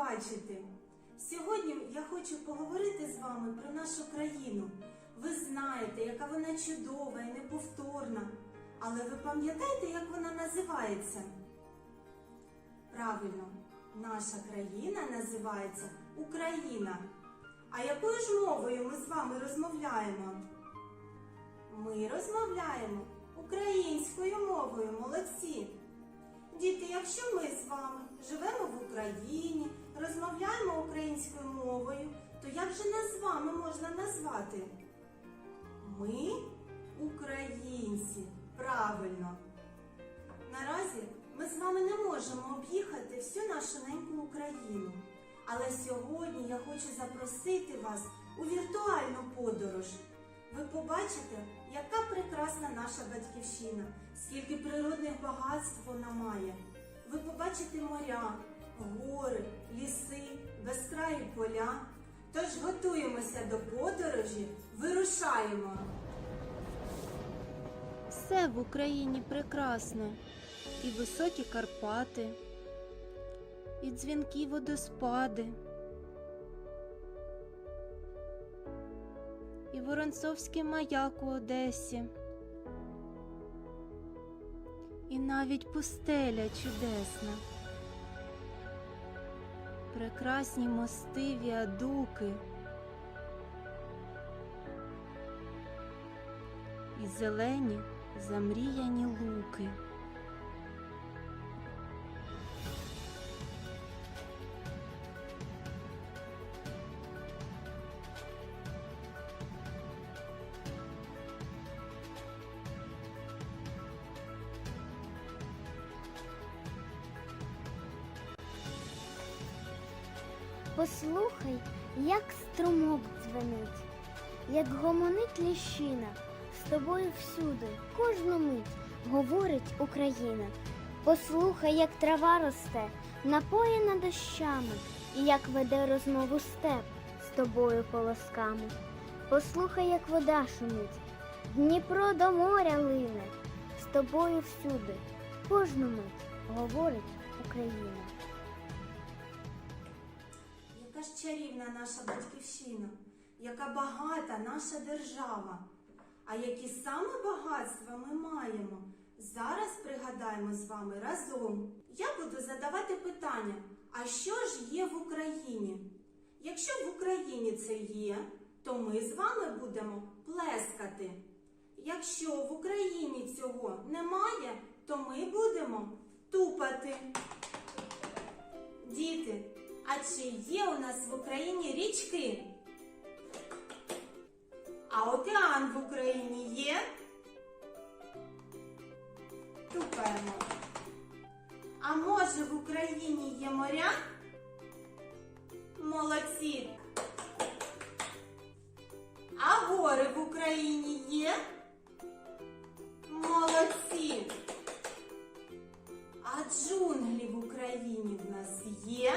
побачити. Сьогодні я хочу поговорити з вами про нашу країну. Ви знаєте, яка вона чудова і неповторна. Але ви пам'ятаєте, як вона називається? Правильно, наша країна називається Україна. А якою ж мовою ми з вами розмовляємо? Ми розмовляємо українською мовою, молодці. Діти, якщо ми з вами живемо в Україні, розмовляємо українською мовою, то як же нас з вами можна назвати? Ми українці. Правильно. Наразі ми з вами не можемо об'їхати всю нашу неньку Україну. Але сьогодні я хочу запросити вас у віртуальну подорож. Ви побачите, яка прекрасна наша батьківщина, скільки природних багатств вона має. Ви побачите моря, гори, ліси, безкраї поля. Тож готуємося до подорожі, вирушаємо. Все в Україні прекрасно, і високі Карпати, і дзвінкі водоспади, і Воронцовський маяк у Одесі, і навіть пустеля чудесна, прекрасні мости, віадуки. і зелені замріяні луки. Послухай, як струмок дзвенить, як гомонить ліщина, з тобою всюди, кожну мить говорить Україна. Послухай, як трава росте, напоєна дощами, і як веде розмову степ з тобою колосками. Послухай, як вода шумить, Дніпро до моря лине, з тобою всюди, кожну мить говорить Україна. Яка ж чарівна наша батьківщина, яка багата наша держава. А які саме багатства ми маємо? Зараз пригадаємо з вами разом. Я буду задавати питання: а що ж є в Україні? Якщо в Україні це є, то ми з вами будемо плескати. Якщо в Україні цього немає, то ми будемо тупати. Діти, а чи є у нас в Україні річки? А океан в Україні є? Тупаємо. А може в Україні є моря? Молодці. А гори в Україні є? Молодці. А джунглі в Україні в нас є?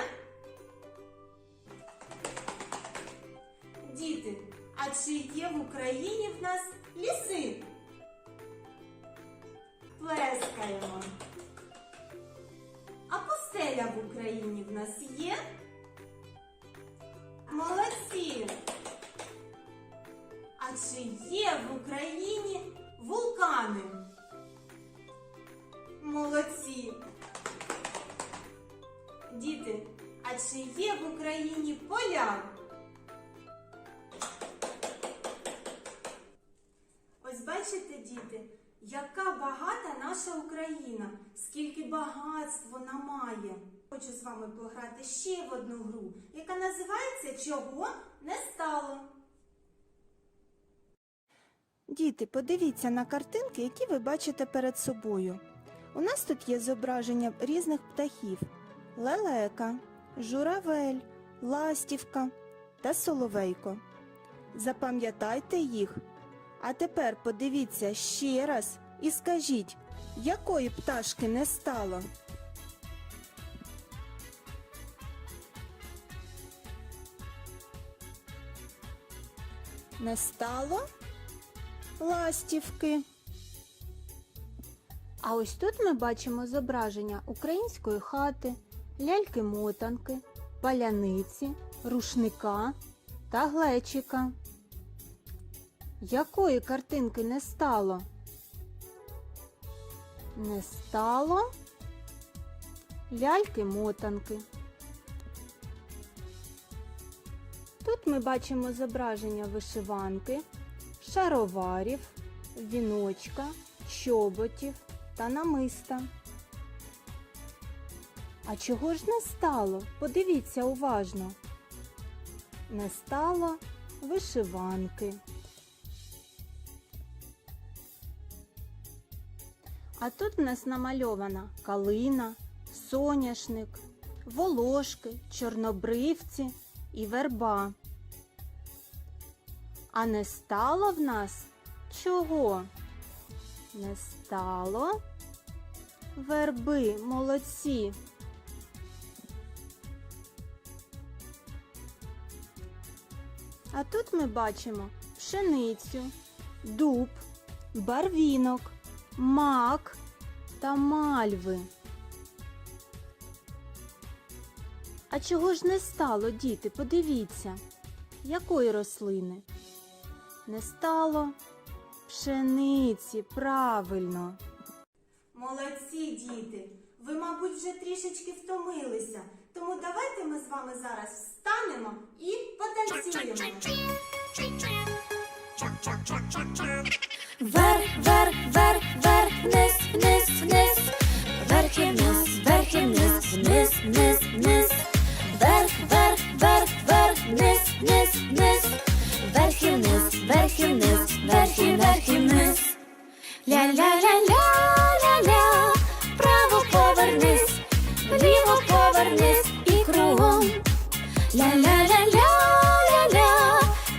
А чи є в Україні в нас ліси? Плескаємо. А пустеля в Україні в нас є? Молодці! А чи є в Україні вулкани? Молодці! Діти, а чи є в Україні поля? Яка багата наша Україна, скільки багатств вона має. Хочу з вами пограти ще в одну гру, яка називається Чого не стало. Діти, подивіться на картинки, які ви бачите перед собою. У нас тут є зображення різних птахів: лелека, журавель, ластівка та соловейко. Запам'ятайте їх. А тепер подивіться ще раз і скажіть, якої пташки не стало? Не стало ластівки. А ось тут ми бачимо зображення української хати, ляльки-мотанки, паляниці, рушника та глечика. Якої картинки не стало? Не стало ляльки-мотанки. Тут ми бачимо зображення вишиванки, шароварів, віночка, чоботів та намиста. А чого ж не стало? Подивіться уважно. Не стало вишиванки. А тут в нас намальована калина, соняшник, волошки, чорнобривці і верба. А не стало в нас чого? Не стало верби, молодці. А тут ми бачимо пшеницю, дуб, барвінок, мак та мальви. А чого ж не стало, діти? Подивіться, якої рослини? Не стало пшениці, правильно. Молодці, діти! Ви, мабуть, вже трішечки втомилися. Тому давайте ми з вами зараз встанемо і потанцюємо. Вверх і вниз, вверх і вниз. Ля-ля-ля-ля-ля-ля. Вправо повернись, вліво повернись і кругом. Ля-ля-ля-ля-ля-ля.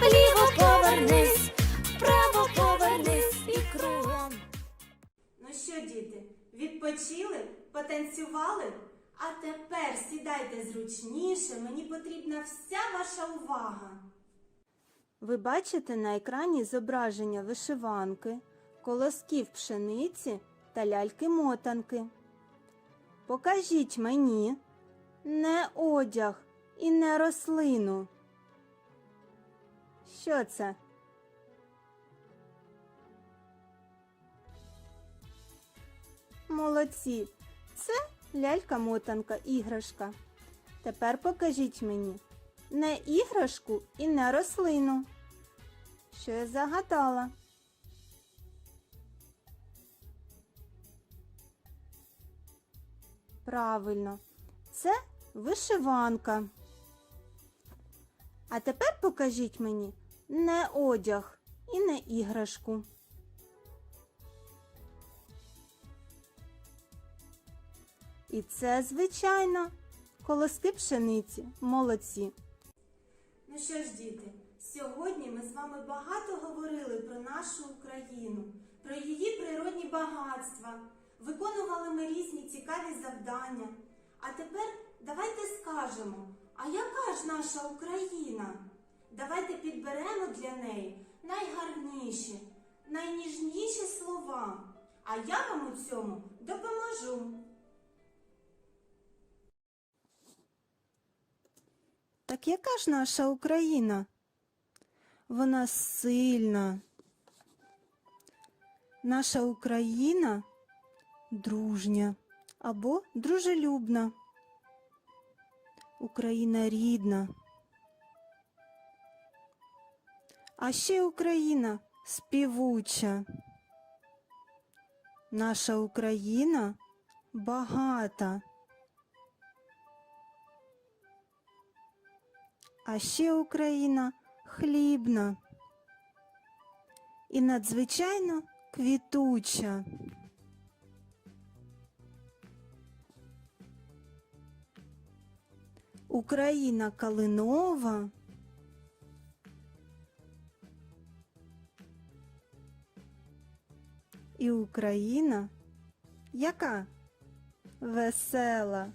Вліво повернись, вправо повернись і кругом. Ну що, діти, відпочили, потанцювали? А тепер сідайте зручніше, мені потрібна вся ваша увага. Ви бачите на екрані зображення вишиванки, колосків пшениці та ляльки-мотанки. Покажіть мені не одяг і не рослину. Що це? Молодці. Це лялька-мотанка, іграшка. Тепер покажіть мені не іграшку і не рослину. Що я загадала? Правильно, це вишиванка. А тепер покажіть мені не одяг і не іграшку. І це, звичайно, колоски пшениці. Молодці. Ну що ж, діти, сьогодні ми з вами багато говорили про нашу Україну, про її природні багатства. Виконували ми різні цікаві завдання. А тепер давайте скажемо, а яка ж наша Україна? Давайте підберемо для неї найгарніші, найніжніші слова. А я вам у цьому допоможу. Так яка ж наша Україна? Вона сильна. Наша Україна дружня або дружелюбна. Україна рідна. А ще Україна співуча. Наша Україна багата. А ще Україна хлібна і надзвичайно квітуча. Україна калинова. І Україна яка весела.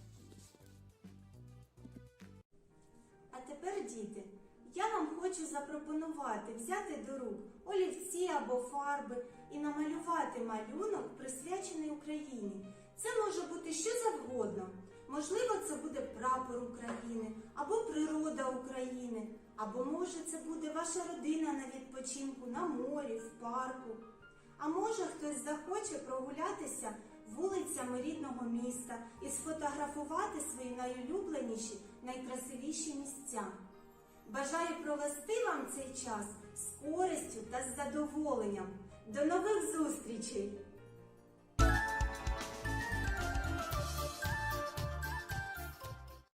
А тепер, діти, хочу запропонувати взяти до рук олівці або фарби і намалювати малюнок, присвячений Україні. Це може бути що завгодно. Можливо, це буде прапор України або природа України. Або може це буде ваша родина на відпочинку на морі, в парку. А може хтось захоче прогулятися вулицями рідного міста і сфотографувати свої найулюбленіші, найкрасивіші місця. Бажаю провести вам цей час з користю та з задоволенням. До нових зустрічей!